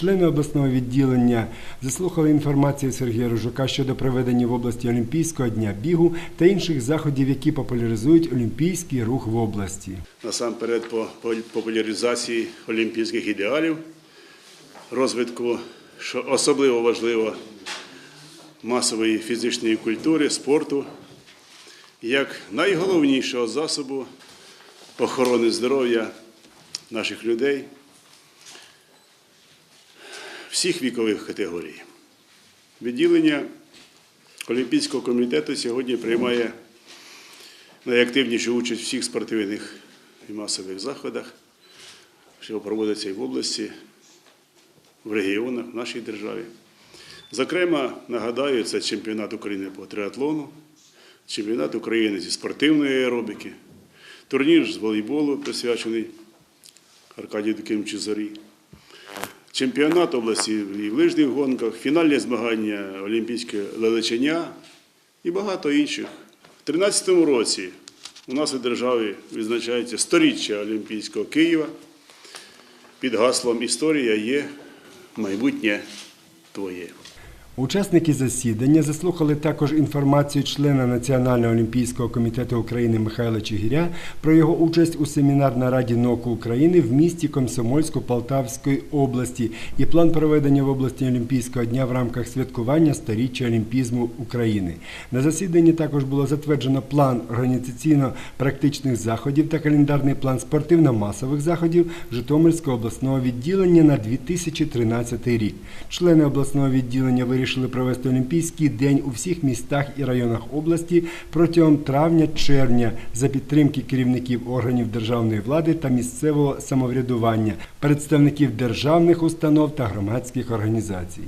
Члени обласного відділення заслухали інформацію Сергія Ружука щодо проведення в області Олімпійського дня бігу та інших заходів, які популяризують олімпійський рух в області. насамперед по по- популяризації олімпійських ідеалів, розвитку, що особливо важливо, масової фізичної культури, спорту, як найголовнішого засобу охорони здоров'я наших людей всіх вікових категорій. Відділення Олімпійського комітету сьогодні приймає найактивнішу участь у всіх спортивних і масових заходах, що проводяться і в області, в регіонах, в нашій державі. Зокрема, нагадаю, це чемпіонат України по триатлону, чемпіонат України зі спортивної аеробіки, турнір з волейболу, присвячений Аркадію Дикимчу Зорі, чемпіонат області в лижних гонках, фінальні змагання Олімпійське лелечення і багато інших. У 2013 році у нас у державі відзначається сторіччя Олімпійського Києва під гаслом Історія є майбутнє твоє. Учасники засідання заслухали також інформацію члена Національного олімпійського комітету України Михайла Чигиря про його участь у семінар на Раді НОКу України в місті Комсомольську Полтавської області і план проведення в області Олімпійського дня в рамках святкування сторіччя Олімпізму України. На засіданні також було затверджено план організаційно-практичних заходів та календарний план спортивно-масових заходів Житомирського обласного відділення на 2013 рік. Члени обласного відділення вирішили провести Олімпійський день у всіх містах і районах області протягом травня-червня за підтримки керівників органів державної влади та місцевого самоврядування, представників державних установ та громадських організацій.